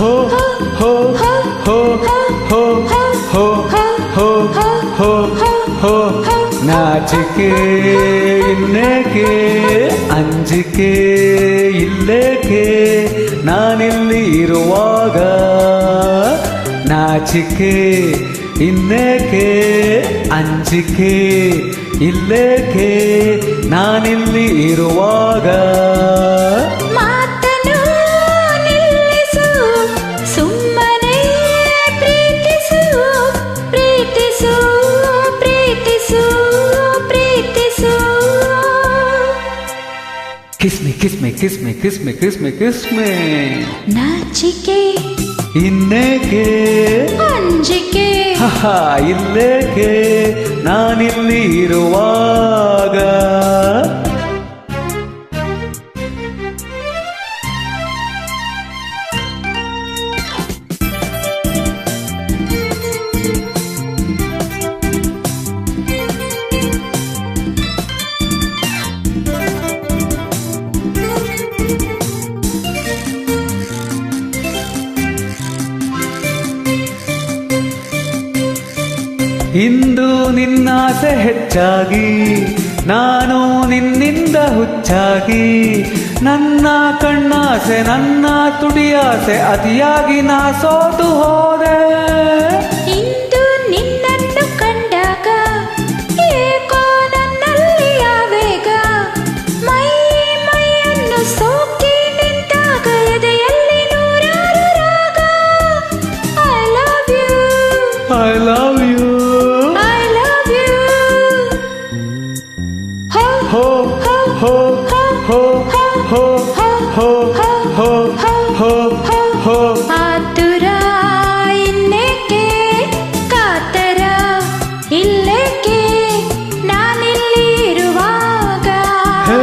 ಹೋ ಹೋ ಹೋ ಹೋ ಹೋ ಹೋ ಹೋ ho, ನಾಚಿಕೆ ಇನ್ನೇಕೆ, ಅಂಜಿಕೆ ಇಲ್ಲೇಕೆ, ನಾನಿಲ್ಲಿ ಇರುವಾಗ ನಾಚಿಕೆ ಇನ್ನೇಕೆ, ಅಂಜಿಕೆ ಇಲ್ಲೇಕೆ, ನಾನಿಲ್ಲಿ ಇರುವಾಗ ಕಿಸ್ಮಿ ಕಿಸ್ಮೆ ಕಿಸ್ಮೆ ಕಿಸ್ಮೆ ಕಿಸ್ಮಿ ಕಿಸ್ಮಿ ನಾಚಿಕೆ. ಇನ್ನೇಕೆ? ಅಂಜಿಕೆ. ಹಾ ಇಲ್ಲೇಕೆ ನಾನಿಲ್ಲಿ ಇರುವಾಗ. ಇಂದು ನಿನ್ನಾಸೆ ಹೆಚ್ಚಾಗಿ ನಾನು ನಿನ್ನಿಂದ ಹುಚ್ಚಾಗಿ ನನ್ನ ಕಣ್ಣಾಸೆ ನನ್ನ ತುಡಿಯಾಸೆ ಅತಿಯಾಗಿ ನಾ ಸೋತು ಹೋದೆ. ಇಂದು ನಿನ್ನನ್ನು ಕಂಡಾಗ ಏಕೋ ನನ್ನಲ್ಲಿ ಆವೇಗ ಮೈ ಮೈಯನ್ನು ಸೋಕಿ ನಿಂತಾಗ ಎದೆಯಲ್ಲಿ ನೂರಾರು ರಾಗ I love you I love ಹೋ ಹೋ ಹೋ ಹೋ ಹೋ ಹೋ ಆತುರ ಇನ್ನೇಕೆ ಕಾತರ? ಇಲ್ಲೇಕೆ? ನಾನಿಲ್ಲಿ ಇರುವಾಗ ಹೇ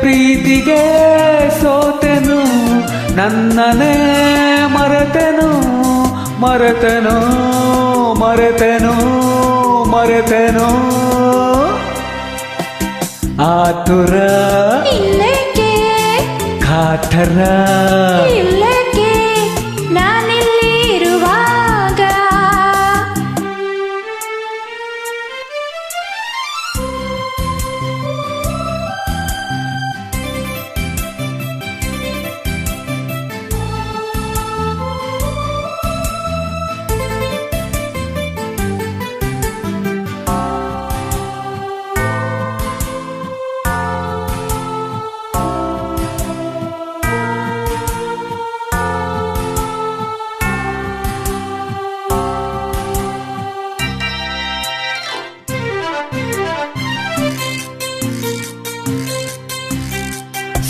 ಪ್ರೀತಿಗೆ ಸೋತೆನು, ನನ್ನನೇ ಮರೆತೆನು ಮರೆತೆನು ಮರೆತೆನು ಮರೆತೆನು. ಆತುರ ಕಾಠರ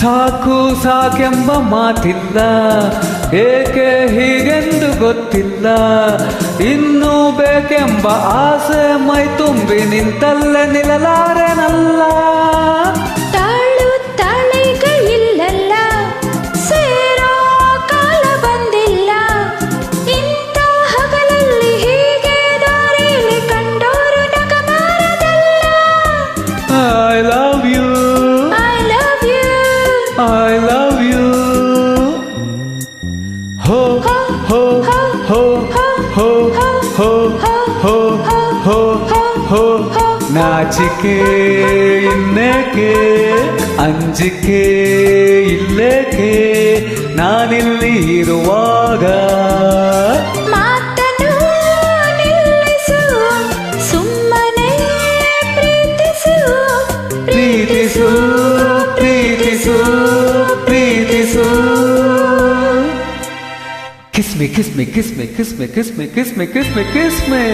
ಸಾಕು ಸಾಕೆಂಬ ಮಾತಿಲ್ಲ. ಏಕೆ ಹೀಗೆಂದು ಗೊತ್ತಿಲ್ಲ. ಇನ್ನೂ ಬೇಕೆಂಬ ಆಸೆ ಮೈ ತುಂಬಿ ನಿಂತಲ್ಲೇ ನಿಲ್ಲಲಾರೆನಲ್ಲ ಹೋ ಹೋ ನಾಚಿಕೆ ಇನ್ನೇಕೆ ಅಂಜಿಕೆ ಇಲ್ಲೇಕೆ ನಾನಿಲ್ಲಿ ಇರುವಾಗ ಮಾತನು ನಿಲ್ಲಿಸು ಸುಮ್ಮನೆ ಪ್ರೀತಿಸು ಪ್ರೀತಿಸು ಪ್ರೀತಿಸು ಪ್ರೀತಿಸು ಕಿಸ್ಮಿ ಕಿಸ್ಮಿ ಕಿಸ್ಮಿ ಕಿಸ್ಮಿ ಕಿಸ್ಮಿ ಕಿಸ್ಮಿ ಕಿಸ್ಮಿ ಕಿಸ್ಮಿ